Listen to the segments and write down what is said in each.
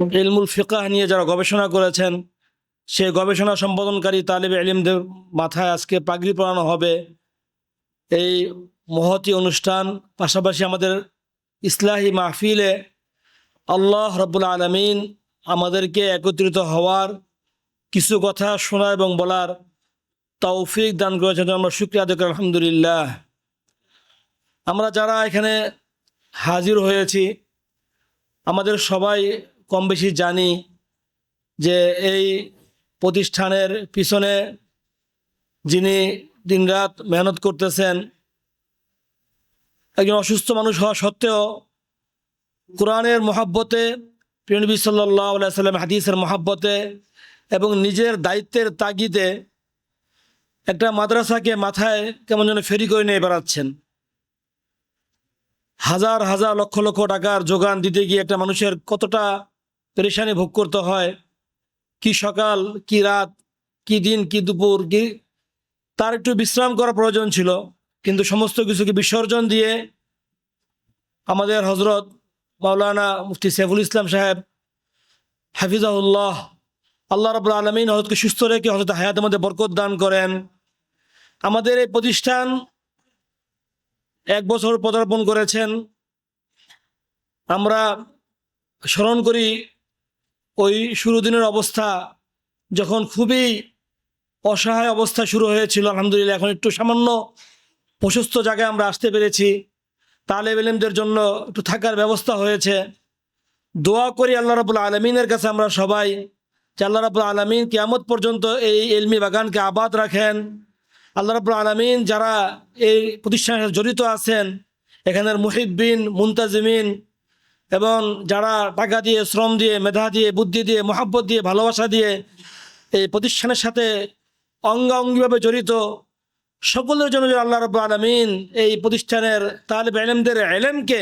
ইলমুল ফিকাহ নিয়ে যারা গবেষণা করেছেন, সে গবেষণা সম্পাদনকারী তালিব এলিমদের মাথায় আজকে পাগড়ি পরানো হবে। এই মহতি অনুষ্ঠান পাশাপাশি আমাদের ইসলাহী মাহফিলে আল্লাহ রব্বুল আলমিন আমাদেরকে একত্রিত হওয়ার কিছু কথা শোনা এবং বলার তৌফিক দান করেছেন। আমরা শুক্রিয়া আদায় আলহামদুলিল্লাহ। আমরা যারা এখানে হাজির হয়েছি, আমাদের সবাই কম বেশি জানি যে এই প্রতিষ্ঠানের পিছনে যিনি দিনরাত মেহনত করতেছেন, একজন অসুস্থ মানুষ হওয়া সত্ত্বেও কোরআনের মহাব্বতে প্রিয়নবী সাল্লাহ সাল্লাম হাদিসের মহাব্বতে এবং নিজের দায়িত্বের তাগিদে একটা মাদ্রাসাকে মাথায় কেমন যেন ফেরি করে নিয়ে বেড়াচ্ছেন। হাজার হাজার লক্ষ লক্ষ টাকার যোগান দিতে গিয়ে একটা মানুষের কতটা পেরেশানি ভোগ করতে হয়। কি সকাল, কি রাত, কি দিন, কি দুপুর, কি তার একটু বিশ্রাম করা প্রয়োজন ছিল। কিন্তু সমস্ত কিছুকে বিসর্জন দিয়ে আমাদের হজরত মাওলানা মুফতি সেফুল ইসলাম সাহেব হাফিজাউল্লাহ আল্লাহ রব আলমিন হজরতকে সুস্থ রেখে হজরত হায়াতের মধ্যে বরকত দান করেন। আমাদের এই প্রতিষ্ঠান এক বছর পদার্পণ করেছেন। আমরা স্মরণ করি ওই শুরু দিনের অবস্থা যখন খুবই অসহায় অবস্থা শুরু হয়েছিল, আলহামদুলিল্লাহ এখন একটু সামান্য প্রশস্ত জায়গায় আমরা আসতে পেরেছি। তালেব এলিমদের জন্য একটু থাকার ব্যবস্থা হয়েছে। দোয়া করি আল্লাহ রাবুল আলমিনের কাছে আমরা সবাই, যে আল্লাহ রাবুল আলমিন কিয়ামত পর্যন্ত এই এলমি বাগানকে আবাদ রাখেন। আল্লাহ রাবুল আলমিন যারা এই প্রতিষ্ঠানের জড়িত আছেন, এখানের মুহিব্বিন মুন্তাজিমিন এবং যারা টাকা দিয়ে, শ্রম দিয়ে, মেধা দিয়ে, বুদ্ধি দিয়ে, মোহাব্বত দিয়ে, ভালোবাসা দিয়ে এই প্রতিষ্ঠানের সাথে অঙ্গাঙ্গিভাবে জড়িত, সকলের জন্য আল্লাহ রব আলমিন এই প্রতিষ্ঠানের তালেব এলেমদের এলেমকে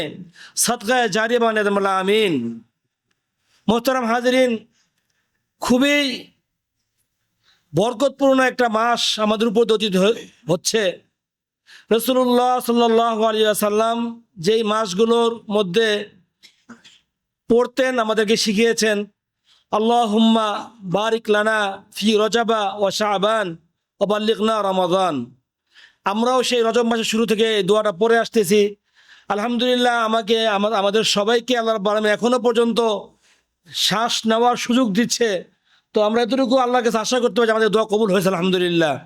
সৎকায় জারি বানিয়ে আমিন। মোহতারাম হাজরিন, খুবই বরকতপূর্ণ একটা মাস আমাদের উপর অতীত হচ্ছে। রসুল্লাহ সাল্লাহ আলিয়া সাল্লাম যেই মাসগুলোর মধ্যে পড়তেন, আমাদেরকে শিখিয়েছেন আল্লাহ হুম্মা বারিক লানা ফি রজাবা ও শাহবান ও বাল্লিকনা রমাদান। আমরাও সেই রজব মাসের শুরু থেকে এই দোয়াটা পড়ে আসতেছি। আলহামদুলিল্লাহ, আমাকে, আমা- আমাদের সবাইকে আল্লাহ বালামে এখনও পর্যন্ত শ্বাস নেওয়ার সুযোগ দিচ্ছে। তো আমরা এতটুকু আল্লাহর কাছে আশা করতে পারি আমাদের দোয়া কবুল হয়েছে, আলহামদুলিল্লাহ।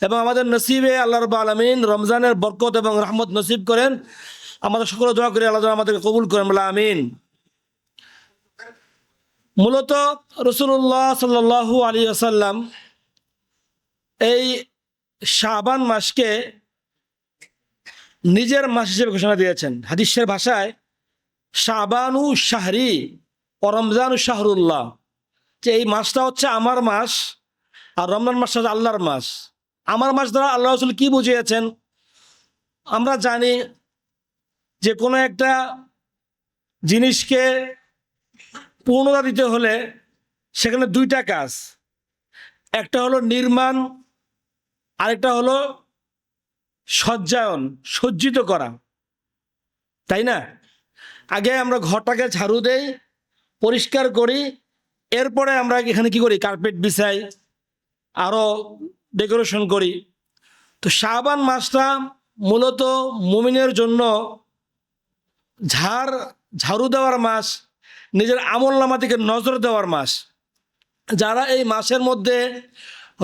এবং আমাদের নসিবে আল্লাহ রব আলমিন রমজানের বরকত এবং রহমত নসিব করেন। আমাদের সকলে দোয়া করে, আল্লাহ আমাদেরকে কবুল করেন, বলে আমিন। মূলত রসুল্লাহ সাল্লাল্লাহু আলী আসাল্লাম এই শাবান মাসকে নিজের মাস হিসেবে ঘোষণা দিয়েছেন। হাদিসের ভাষায় শাবানু শাহরি ও রমজানু শাহরুল্লাহ। যে এই মাসটা হচ্ছে আমার মাস আর রমজান মাসটা হচ্ছে আল্লাহর মাস। আমার মাস দ্বারা আল্লাহ রসুল কী বুঝিয়েছেন? আমরা জানি যে কোনো একটা জিনিসকে পূর্ণতা দিতে হলে সেখানে দুইটা কাজ। একটা হলো নির্মাণ, আরেকটা হলো সজ্জায়ন, সজ্জিত করা। তাই না? আগে আমরা ঘরটাকে ঝাড়ু দেই, পরিষ্কার করি, এরপরে আমরা এখানে কি করি? কার্পেট বিছাই আরও ডেকোরেশন করি। তো শাবান মাসটা মূলত মুমিনের জন্য ঝাড়, ঝাড়ু দেওয়ার মাস নিজের আমল নামা থেকে নজর দেওয়ার মাস। যারা এই মাসের মধ্যে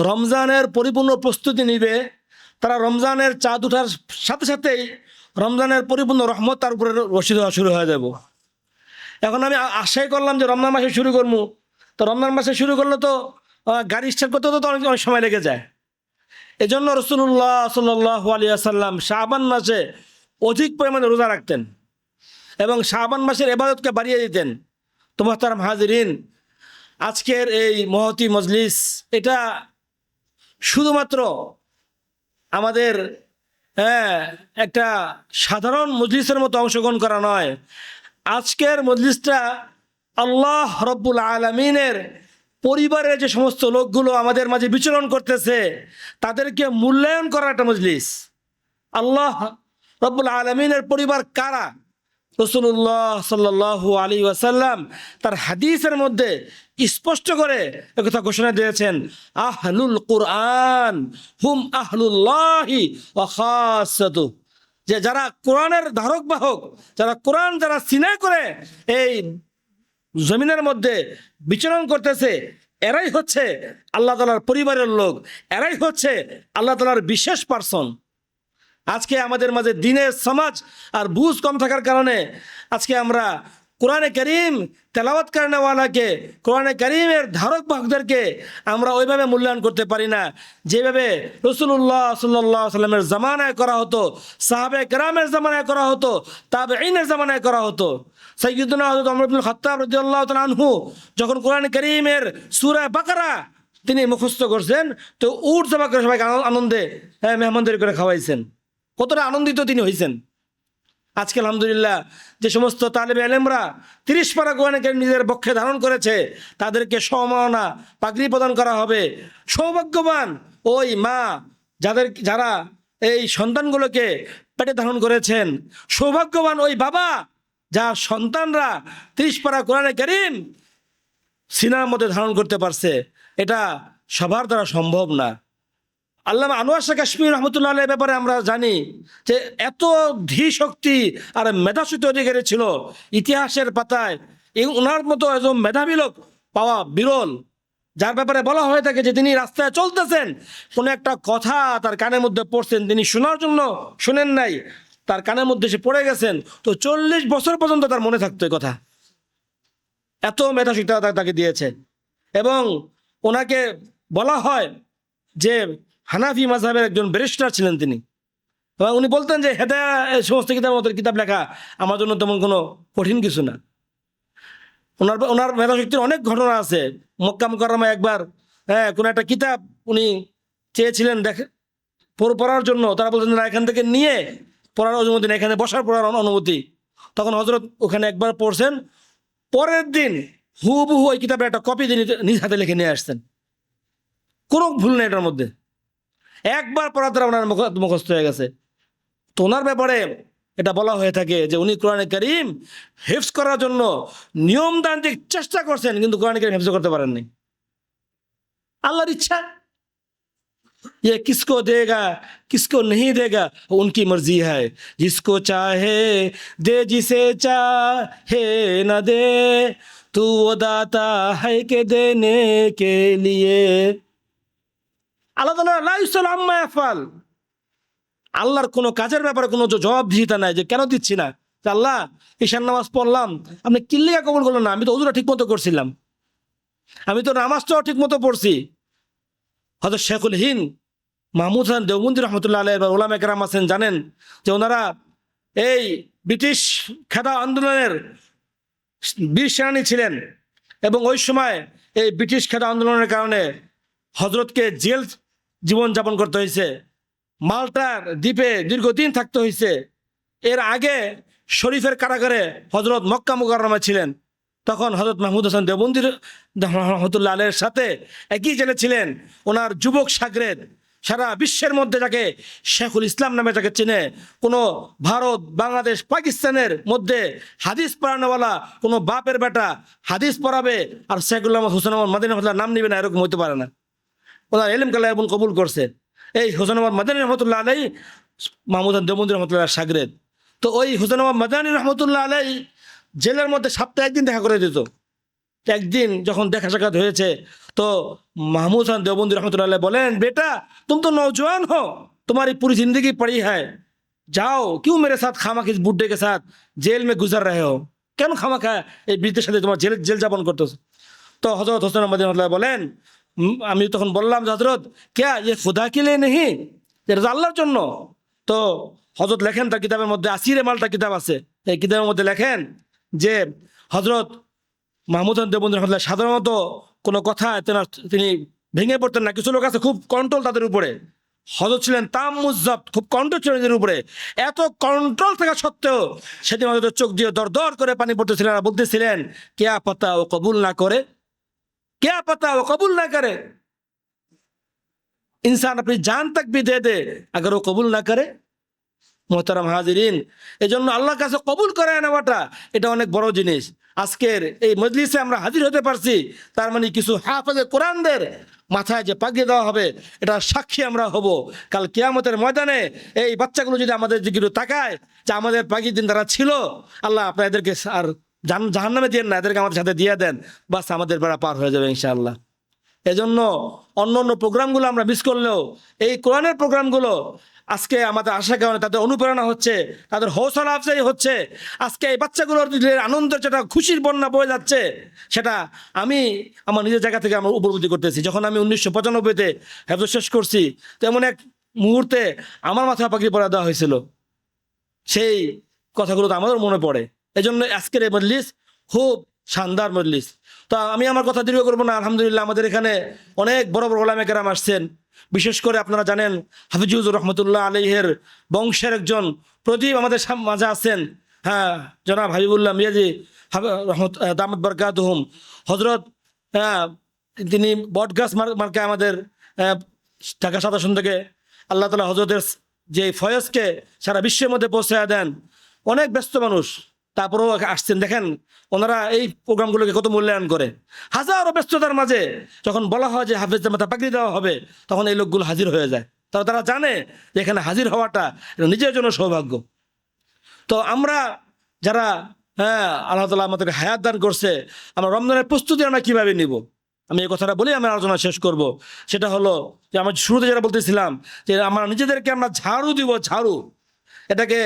রমজানের পরিপূর্ণ প্রস্তুতি নিবে, তারা রমজানের চাঁদ উঠার সাথে সাথেই রমজানের পরিপূর্ণ রহমত তার উপরে রসিদ হওয়া শুরু হয়ে যাব। এখন আমি আশাই করলাম যে রমজান মাসে শুরু করব। তো রমজান মাসে শুরু করলে তো গাড়ি স্টার্ট করতে তো অনেক অনেক সময় লেগে যায়। এই এজন্য রসুল্লাহ সাল্লাহ আলিয়া সাল্লাম শাহবান মাসে অধিক পরিমাণে রোজা রাখতেন এবং শাহবান মাসের এবাদতকে বাড়িয়ে দিতেন। তোমার তারাম হাজিরিন, আজকের এই মহতি মজলিস, এটা শুধুমাত্র আমাদের হ্যাঁ একটা সাধারণ মজলিসের মতো অংশগ্রহণ করা নয়। আজকের মজলিসটা আল্লাহ রব্বুল আলমিনের পরিবারের যে সমস্ত লোকগুলো আমাদের মাঝে বিচরণ করতেছে, তাদেরকে মূল্যায়ন করা একটা মজলিস। আল্লাহ রব্বুল আলমিনের পরিবার কারা? রসুল্লাহ সাল্লাহ আলী ওয়াসাল্লাম তার হাদিসের মধ্যে স্পষ্ট করে একথা ঘোষণা দিয়েছেন, আহলুল কুরআন হুম আহলুল্লাহি যে যারা কোরআনের ধারক বাহক যারা কোরআন যারা সিনে করে এই জমিনের মধ্যে বিচরণ করতেছে, এরাই হচ্ছে আল্লাহ তালার পরিবারের লোক, এরাই হচ্ছে আল্লাহ তালার বিশেষ পার্সন। আজকে আমাদের মাঝে দিনের সমাজ আর বুঝ কম থাকার কারণে আজকে আমরা কোরআনে করিম তেলাওয়াত কারণেওয়ালাকে কোরআনে করিমের ধারক বাহকদেরকে আমরা ওইভাবে মূল্যায়ন করতে পারি না। যেভাবে রসুল্লাহ সাল্লাহ সাল্লামের জামানায় করা হতো সাহাবে কেরামের জামানায় করা হতো তাবে আইনের জামানায় করা হতো। সৈয়দুল্লাহ হজরত অমরুল খত্তাব রদিয়াল্লাহ আনহু যখন কোরআন করিমের সুরায় বাকারা তিনি মুখস্থ করছেন, তো উঠ জমা করে সবাইকে আনন্দে হ্যাঁ মেহমানদারি করে খাওয়াইছেন। কতটা আনন্দিত তিনি হয়েছেন। আজকে আলহামদুলিল্লাহ যে সমস্ত তালেবে আলেমরা তিরিশ পারা কোরআনকে নিজের পক্ষে ধারণ করেছে, তাদেরকে সম্মাননা, পাগড়ি প্রদান করা হবে। সৌভাগ্যবান ওই মা যাদের যারা এই সন্তানগুলোকে পেটে ধারণ করেছেন, সৌভাগ্যবান ওই বাবা যার সন্তানরা তিরিশ পারা কোরআনে করিম সিনার মধ্যে ধারণ করতে পারছে। এটা সবার দ্বারা সম্ভব না। আল্লামা আনোয়ার শাহ কাশ্মীর রহমতুল্লাহ আলের ব্যাপারে আমরা জানি যে এত ধী শক্তি আর মেধাশক্তি অধিকারী ছিল। ইতিহাসের পাতায় এই ওনার মতো একজন মেধাবী লোক পাওয়া বিরল। যার ব্যাপারে বলা হয়ে থাকে যে তিনি রাস্তায় চলতেছেন, কোনো একটা কথা তার কানের মধ্যে পড়ছেন, তিনি শোনার জন্য শুনেন নাই, তার কানের মধ্যে সে পড়ে গেছেন। তো চল্লিশ বছর পর্যন্ত তার মনে থাকতো এই কথা। এত মেধাশক্তি তাকে দিয়েছে। এবং ওনাকে বলা হয় যে হানাফি মাঝহের একজন ব্যারিস্টার ছিলেন তিনি। এবং উনি বলতেন যে হেদায়া সমস্ত কিতাবের মতো কিতাব লেখা আমার জন্য তেমন কোনো কঠিন কিছু না। ওনার ওনার মেধাশক্তির অনেক ঘটনা আছে। মক্কা মুকাররমা একবার হ্যাঁ কোনো একটা কিতাব উনি চেয়েছিলেন দেখে, পড়- পড়ার জন্য। তারা বলছেন, না, এখান থেকে নিয়ে পড়ার অনুমতি নেই, এখানে বসার পড়ার অনু- অনুমতি। তখন হজরত ওখানে একবার পড়ছেন। পরের দিন হুবহু ওই কিতাবের একটা কপি তিনি নিজ হাতে লিখে নিয়ে আসছেন। কোনো ভুল নেই এটার মধ্যে। একবার পড়ার দ্বারা ওনার মুখ- মুখস্থ হয়ে গেছে তো ওনার ব্যাপারে এটা বলা হয়ে থাকে যে উনি কোরআনে করিম হেফজ করার জন্য নিয়মতান্ত্রিক চেষ্টা করছেন কিন্তু কোরআনে করিম হেফজ করতে পারেননি আল্লাহর ইচ্ছা ये किसको देगा किसको नहीं देगा उनकी मर्जी है जिसको चाहे दे जिसे चाहे न दे तू वो दाता है के देने के लिए আল্লাহ আল্লাহর কোনো কাজের ব্যাপারে কোনো জবাবদিহিতা নাই যে কেন দিচ্ছি না? আল্লাহ, ঈশান নামাজ পড়লাম, আপনি কিল্লিয়া কবল করলেন না, আমি তো ওজুরা ঠিক মতো করছিলাম। আমি তো নামাজটাও ঠিক মতো পড়ছি। হয়তো শেখুল হিন মাহমুদ হাসান দেওবন্দি রহমতুল্লাহ আলহ ওলাম একরাম আছেন, জানেন যে ওনারা এই ব্রিটিশ খেদা আন্দোলনের বীর সেনানী ছিলেন এবং ওই সময় এই ব্রিটিশ খেদা আন্দোলনের কারণে হজরতকে জেল জীবনযাপন করতে হয়েছে মাল্টার দ্বীপে দীর্ঘদিন থাকতে হয়েছে এর আগে শরীফের কারাগারে হজরত মক্কা মুকাররমা ছিলেন। তখন হজরত মাহমুদ হাসান দেবন্দির রহমতুল্লাহ আলের সাথে একই জেলে ছিলেন। ওনার যুবক সাগরেদ সারা বিশ্বের মধ্যে যাকে শেখুল ইসলাম নামে যাকে চিনে, কোনো ভারত, বাংলাদেশ, পাকিস্তানের মধ্যে হাদিস পড়ানোওয়ালা, কোনো বাপের বেটা হাদিস পড়াবে আর শেখুল আহমদ হুসেন মাদিন নাম নিবে না, এরকম হতে পারে না। ওনার এলিম কালাবুল কবুল করছে। এই হোসেন আমার মাদানী রহমতুল্লাহ আলাই মাহমুদ দেবন্দি রহমতুল্লাহ সাগরেদ। তো ওই হোসেন আমার মাদানী রহমতুল্লাহ আলাই জেলের মধ্যে সপ্তাহে একদিন দেখা করে দিত। একদিন যখন দেখা সাক্ষাৎ হয়েছে, তো মাহমুদ হান দেবন্দি রহমতুল্লাহ বলেন, বেটা, তুমি তো নৌজওয়ান হো তোমার এই পুরি জিন্দগি পড়ি হ্যায় যাও, কেউ মেরে সাথ খামাখি বুড্ডে কে সাথ, জেল মে গুজার রহে হো কেন খামাখা এই বৃদ্ধের সাথে তোমার জেল জেল যাপন করতো তো হজরত হোসেন আহমদ বলেন আমি তখন বললাম হজরত ক্যা ইয়ে খুদা কিলে নেহি? এটা আল্লাহর জন্য? তো হজরত লেখেন তার কিতাবের মধ্যে আসিরে মালটা কিতাব আছে। এই কিতাবের মধ্যে লেখেন যে হজরত মাহমুদ দেবন্দ্র রহমতুল্লাহ সাধারণত কোনো কথা তেনার তিনি ভেঙে পড়তেন না। কিছু লোক আছে খুব কন্ট্রোল তাদের উপরে। হজরত ছিলেন তাম মুজাব খুব কন্ট্রোল ছিলেন এদের উপরে। এত কন্ট্রোল থাকা সত্ত্বেও সেদিন হয়তো চোখ দিয়ে দর দর করে পানি পড়তেছিলেন আর বলতেছিলেন কেয়া পাতা ও কবুল না করে কেয়া পাতা ও কবুল না করে इंसान अपनी जान तक भी दे दे अगर वो कबूल ना करे মোহতারাম হাজিরিন এই জন্য আল্লাহর কাছে কবুল করে নেওয়াটা এটা অনেক বড় জিনিস আজকের এই মজলিসে আমরা হাজির হতে পারছি তার মানে কিছু হাফেজে কোরআনদের মাথায় যে পাগিয়ে দেওয়া হবে এটা সাক্ষী আমরা হব কাল কিয়ামতের ময়দানে এই বাচ্চাগুলো যদি আমাদের দিকে একটু তাকায় যে আমাদের পাগির দিন তারা ছিল আল্লাহ আপনার এদেরকে আর জান জাহান নামে দিয়ে না, এদেরকে আমাদের সাথে দিয়ে দেন, বাস আমাদের বেড়া পার হয়ে যাবে ইনশাআল্লাহ। এজন্য অন্য অন্য প্রোগ্রামগুলো আমরা মিস করলেও, এই কোরআনের প্রোগ্রামগুলো আজকে আমাদের আশা কারণে তাদের অনুপ্রেরণা হচ্ছে, তাদের হৌসলা আফজাই হচ্ছে, আজকে এই বাচ্চাগুলোর আনন্দ যেটা খুশির বন্যা বয়ে যাচ্ছে, সেটা আমি আমার নিজের জায়গা থেকে আমার উপলব্ধি করতেছি। যখন আমি উনিশশো পঁচানব্বইতে হেফজ শেষ করছি, তেমন এক মুহূর্তে আমার মাথা পাখি পড়া দেওয়া হয়েছিল। সেই কথাগুলো তো আমারও মনে পড়ে। এজন্য আজকের এই মজলিস খুব শানদার মজলিস। তো আমি আমার কথা দীর্ঘ করব না, আলহামদুলিল্লাহ আমাদের এখানে অনেক বড় বড় ওলামে কেরাম আসছেন। বিশেষ করে আপনারা জানেন, হাফিজুর রহমতুল্লাহ আলহের বংশের একজন প্রদীপ আমাদের মাঝে আছেন। হ্যাঁ জনাব হাবিবুল্লাহ মিয়াজি রহমত দামদ বরকাত হুম হজরত হ্যাঁ তিনি বটগাছ মার- মার্কে আমাদের ঢাকা সাতাশন থেকে আল্লাহ তালা হজরতের যে ফয়েজকে সারা বিশ্বের মধ্যে পৌঁছে দেন। অনেক ব্যস্ত মানুষ। তারপরেও আসছেন, দেখেন, ওনারা এই প্রোগ্রামগুলোকে কত মূল্যায়ন করে। হাজারো ব্যস্ততার মাঝে যখন বলা হয় যে হাফেজ মাথা পাকড়ি দেওয়া হবে, তখন এই লোকগুলো হাজির হয়ে যায়। তারা তারা জানে যে এখানে হাজির হওয়াটা নিজের জন্য সৌভাগ্য। তো আমরা যারা হ্যাঁ আল্লাহ তালা আমাদেরকে হায়াত দান করছে, আমরা রমজানের প্রস্তুতি আমরা কীভাবে নিব? আমি এই কথাটা বলি আমি আলোচনা শেষ করব। সেটা হলো যে আমার শুরুতে যেটা বলতেছিলাম, যে আমরা নিজেদেরকে আমরা ঝাড়ু দিব, ঝাড়ু। এটাকে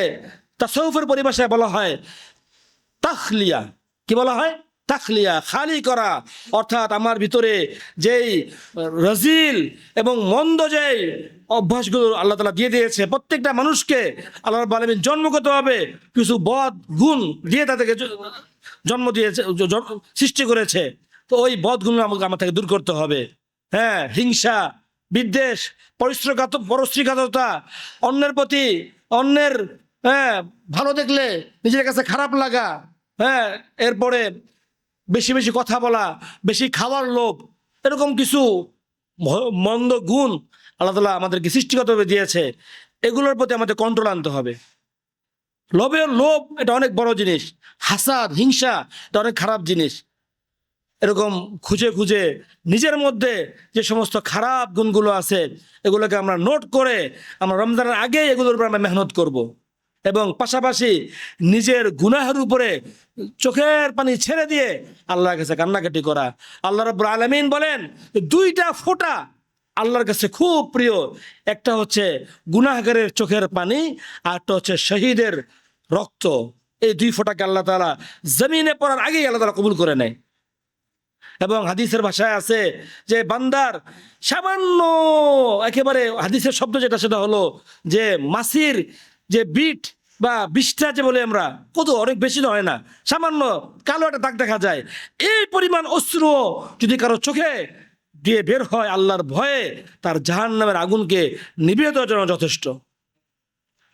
তা তাসৌফের পরিভাষায় বলা হয় তাখলিয়া। কি বলা হয়? তাখলিয়া, খালি করা। অর্থাৎ আমার ভিতরে যেই রজিল এবং মন্দ যেই অভ্যাসগুলো আল্লাহ তালা দিয়ে দিয়েছে, প্রত্যেকটা মানুষকে আল্লাহ আলমিন জন্মগতভাবে কিছু বদ গুণ দিয়ে তাদেরকে জন্ম দিয়েছে সৃষ্টি করেছে। তো ওই বদগুণ আমাকে, আমার থেকে দূর করতে হবে। হ্যাঁ হিংসা, বিদ্বেষ পরিশ্রঘাত পরশ্রীঘাততা অন্যের প্রতি অন্যের হ্যাঁ ভালো দেখলে নিজের কাছে খারাপ লাগা হ্যাঁ এরপরে বেশি বেশি কথা বলা, বেশি খাওয়ার লোভ, এরকম কিছু মন্দ গুণ আল্লাহ তালা আমাদেরকে সৃষ্টিগতভাবে দিয়েছে, এগুলোর প্রতি আমাদের কন্ট্রোল আনতে হবে। লোভের লোভ, এটা অনেক বড় জিনিস। হাসাদ, হিংসা, এটা অনেক খারাপ জিনিস। এরকম খুঁজে খুঁজে নিজের মধ্যে যে সমস্ত খারাপ গুণগুলো আছে, এগুলোকে আমরা নোট করে আমরা রমজানের আগে এগুলোর উপর আমরা মেহনত করব। এবং পাশাপাশি নিজের গুনাহের উপরে চোখের পানি ছেড়ে দিয়ে আল্লাহর কাছে কান্নাকাটি করা। আল্লাহ রব্বুল আলমিন বলেন, দুইটা ফোঁটা আল্লাহর কাছে খুব প্রিয়। একটা হচ্ছে গুনাহগারের চোখের পানি, আর একটা হচ্ছে শহীদের রক্ত। এই দুই ফোঁটাকে আল্লাহ তালা জমিনে পড়ার আগেই আল্লাহ তালা কবুল করে নেয়। এবং হাদিসের ভাষায় আছে যে, বান্দার সামান্য একেবারে হাদিসের শব্দ যেটা, সেটা হলো যে, মাসির যে বিট বা বিষ্ঠা যে বলে আমরা, কত অনেক বেশি হয় না। সামান্য কালো একটা দাগ দেখা যায়। এই পরিমাণ অশ্রু যদি কারও চোখে দিয়ে বের হয় আল্লাহর ভয়ে, তার জাহান নামের আগুনকে নিভিয়ে দেওয়ার জন্য যথেষ্ট।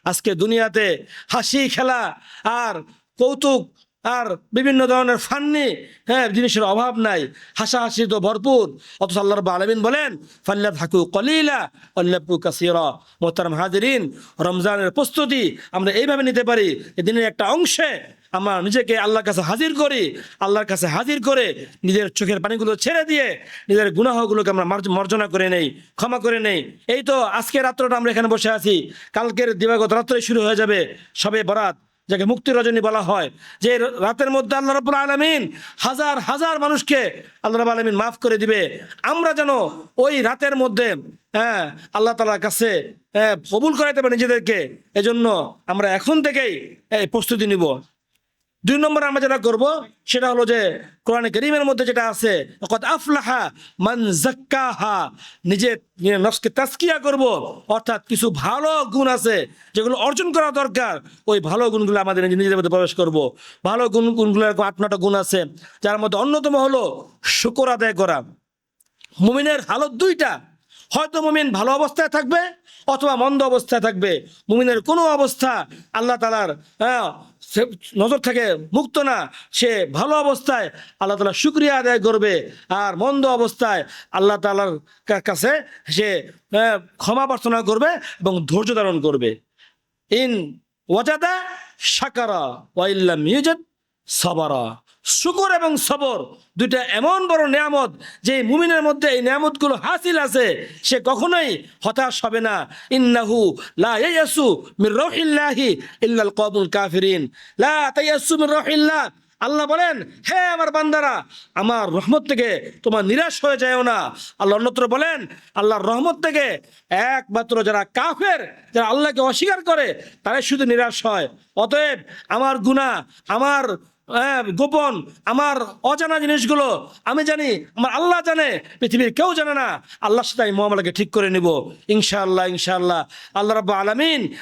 আজকে দুনিয়াতে হাসি, খেলা আর কৌতুক আর বিভিন্ন ধরনের ফান্নি হ্যাঁ জিনিসের অভাব নাই। হাসাহাসি তো ভরপুর। অথচ আল্লাহ আলামিন বলেন ফাল্লা থাকু কলিলা অল্লাপু কাসিরা। মোহতারাম হাজিরিন, রমজানের প্রস্তুতি আমরা এইভাবে নিতে পারি দিনের একটা অংশে আমরা নিজেকে আল্লাহর কাছে হাজির করি, আল্লাহর কাছে হাজির করে নিজের চোখের পানিগুলো ছেড়ে দিয়ে নিজের গুনাহগুলোকে আমরা মার্জ- মার্জনা করে নেই, ক্ষমা করে নেই। এই তো আজকে রাত্রটা আমরা এখানে বসে আছি। কালকের দিবাগত রাত্রে শুরু হয়ে যাবে। সবে বরাত। যাকে মুক্তি রজনী বলা হয় যে রাতের মধ্যে আল্লাহ রবুল আলমিন হাজার হাজার মানুষকে আল্লাহ রব আলমিন মাফ করে দিবে। আমরা যেন ওই রাতের মধ্যে হ্যাঁ আল্লাহ তালার কাছে হ্যাঁ, কবুল করাইতে পারি নিজেদেরকে এজন্য আমরা এখন থেকেই প্রস্তুতি নিব। দুই নম্বর আমরা যেটা করব সেটা হলো যে কোরআনে করিমের মধ্যে যেটা আছে আফলাহা মান জাক্কাহা নিজে নফসকে তাস্কিয়া করব অর্থাৎ কিছু ভালো গুণ আছে যেগুলো অর্জন করা দরকার ওই ভালো গুণগুলো আমাদের নিজে- নিজেদের মধ্যে প্রবেশ করব। ভালো গুণ গুণগুলো এরকম আট নটা গুণ আছে যার মধ্যে অন্যতম হলো শুকর আদায় করা। মুমিনের হালত দুইটা হয়তো মুমিন ভালো অবস্থায় থাকবে অথবা মন্দ অবস্থায় থাকবে। মুমিনের কোনো অবস্থা আল্লাহ তালার হ্যাঁ, নজর থেকে মুক্ত না, সে ভালো অবস্থায় আল্লাহ তালা শুক্রিয়া আদায় করবে আর মন্দ অবস্থায় আল্লাহ তালার কাছে সে ক্ষমা প্রার্থনা করবে এবং ধৈর্য ধারণ করবে। ইন ওয়াজাদা সাকারা ওয়াইল্লাম ইউজাদ সবারা। শুকর এবং সবর দুইটা এমন বড় নিয়ামত যে মুমিনের মধ্যে এই নিয়ামতগুলো হাসিল আছে, সে কখনোই হতাশ হবে না। ইন্নাহু লা ইয়াসু মির রহিল্লাহি ইল্লাল কওমুল কাফিরিন। লা তায়াসু মির রহিল্লাহ। আল্লাহ বলেন, হে আমার বান্দারা, আমার রহমত থেকে তোমার নিরাশ হয়ে যায়ও না। আল্লাহ অন্যত্র বলেন, আল্লাহর রহমত থেকে একমাত্র যারা কাফের, যারা আল্লাহকে অস্বীকার করে, তারাই শুধু নিরাশ হয়। অতএব আমার গুনাহ, আমার গোপন আমার অজানা জিনিসগুলো। আমি জানি, আমার আল্লাহ জানে, পৃথিবীর কেউ জানে না। আল্লাহর সাথে আমি মহামালাকে ঠিক করে নিব। ইনশাআল্লাহ ইনশাআল্লাহ। আল্লাহ রাব্বু আলামিন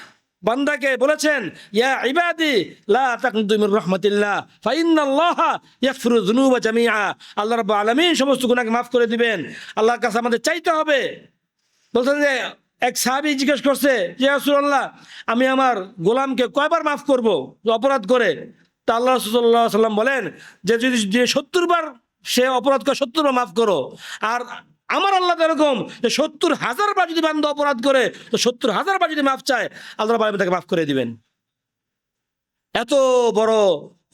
বান্দাকে বলেছেন, ইয়া ইবাদি, লা তাকনুতু মির রাহমাতিল্লাহ, ফা ইন্নাল্লাহা ইয়াগফিরু যুনুবা জামিআ। আল্লাহ রাব্বুল আলামিন সমস্ত গুনাহকে মাফ করে দিবেন। আল্লাহর কাছে আমাদের চাইতে হবে। বলছেন যে, এক সাহাবি জিজ্ঞেস করছে যে রাসূলুল্লাহ, আমি আমার গোলামকে কয়বার মাফ করব? অপরাধ করে। আল্লাহ রসুল্লাহ সাল্লাম বলেন যে যদি যে সত্তর বার সে অপরাধ করে সত্তর বার মাফ করো, আর আমার আল্লাহ এরকম যে সত্তর হাজার বার যদি বান্ধব অপরাধ করে, তো সত্তর হাজার বার যদি মাফ চায়, আল্লাহ বাবা তাকে মাফ করে দিবেন। এত বড়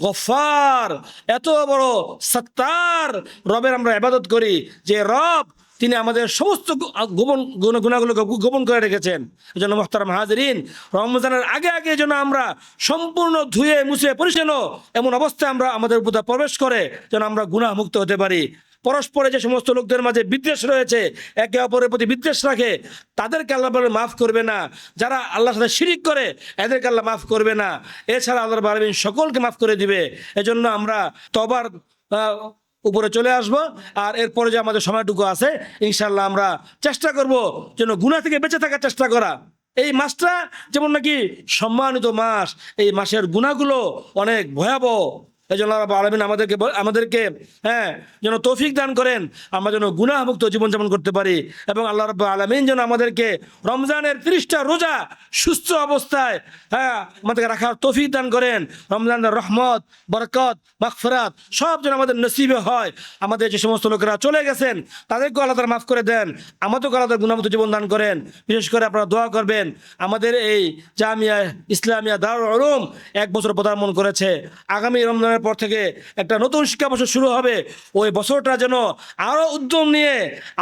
গফার এত বড় সত্তার রবের আমরা ইবাদত করি যে রব তিনি আমাদের সমস্ত গোপন গুণ- গুণাগুলোকে গোপন করে রেখেছেন। এই জন্য মোহতারাম হাজরিন, রমজানের আগে আগে যেন আমরা সম্পূর্ণ ধুয়ে মুছে পরিচ্ছন্ন এমন অবস্থায় আমরা আমাদের উপর প্রবেশ করে যেন আমরা গুণাহ মুক্ত হতে পারি। পরস্পরে যে সমস্ত লোকদের মাঝে বিদ্বেষ রয়েছে, একে অপরের প্রতি বিদ্বেষ রাখে, তাদেরকে আল্লাহ বলে মাফ করবে না। যারা আল্লাহর সাথে শিরিক করে, এদেরকে আল্লাহ মাফ করবে না। এছাড়া আল্লাহ বারবিন সকলকে মাফ করে দিবে। এজন্য আমরা তবার উপরে চলে আসব, আর এরপরে যে আমাদের সময়টুকু আছে ইনশাল্লাহ আমরা চেষ্টা করব যেন গুণা থেকে বেঁচে থাকার চেষ্টা করা। এই মাসটা যেমন নাকি সম্মানিত মাস, এই মাসের গুণাগুলো অনেক ভয়াবহ। এই জন্য আল্লাহ আলমিন আমাদেরকে আমাদেরকে হ্যাঁ যেন তৌফিক দান করেন, আমরা যেন গুণামুক্ত জীবনযাপন করতে পারি এবং আল্লাহ রব আলমিন যেন আমাদেরকে রমজানের তিরিশটা রোজা সুস্থ অবস্থায় হ্যাঁ আমাদেরকে রাখার তৌফিক দান করেন। রমজানের রহমত, বরকত, মাগফিরাত সব যেন আমাদের নসিবে হয়। আমাদের যে সমস্ত লোকেরা চলে গেছেন, তাদেরকেও আল্লাহ তাআলা মাফ করে দেন। আমাদেরকেও আল্লাহ গুণামুক্ত জীবন দান করেন। বিশেষ করে আপনারা দোয়া করবেন, আমাদের এই জামিয়া ইসলামিয়া দারুল উলুম এক বছর পদার্পণ করেছে। আগামী রমজানের পর থেকে একটা নতুন শিক্ষা বছর শুরু হবে। ওই বছরটা যেন আরও উদ্যম নিয়ে,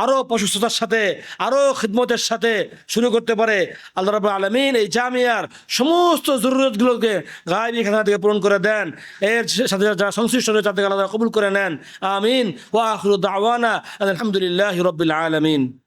আরও প্রশস্ততার সাথে, আরও খিদমতের সাথে শুরু করতে পারে। আল্লাহ রাবুল আলমিন এই জামিয়ার সমস্ত জরুরতগুলোকে গায়েবী খানা থেকে পূরণ করে দেন। এর সাথে যারা সংশ্লিষ্ট রয়েছে, তাদেরকে আল্লাহ কবুল করে নেন। আমিন। ওয়া আখিরু দাওয়ানা আলহামদুলিল্লাহি রাব্বিল আলামিন।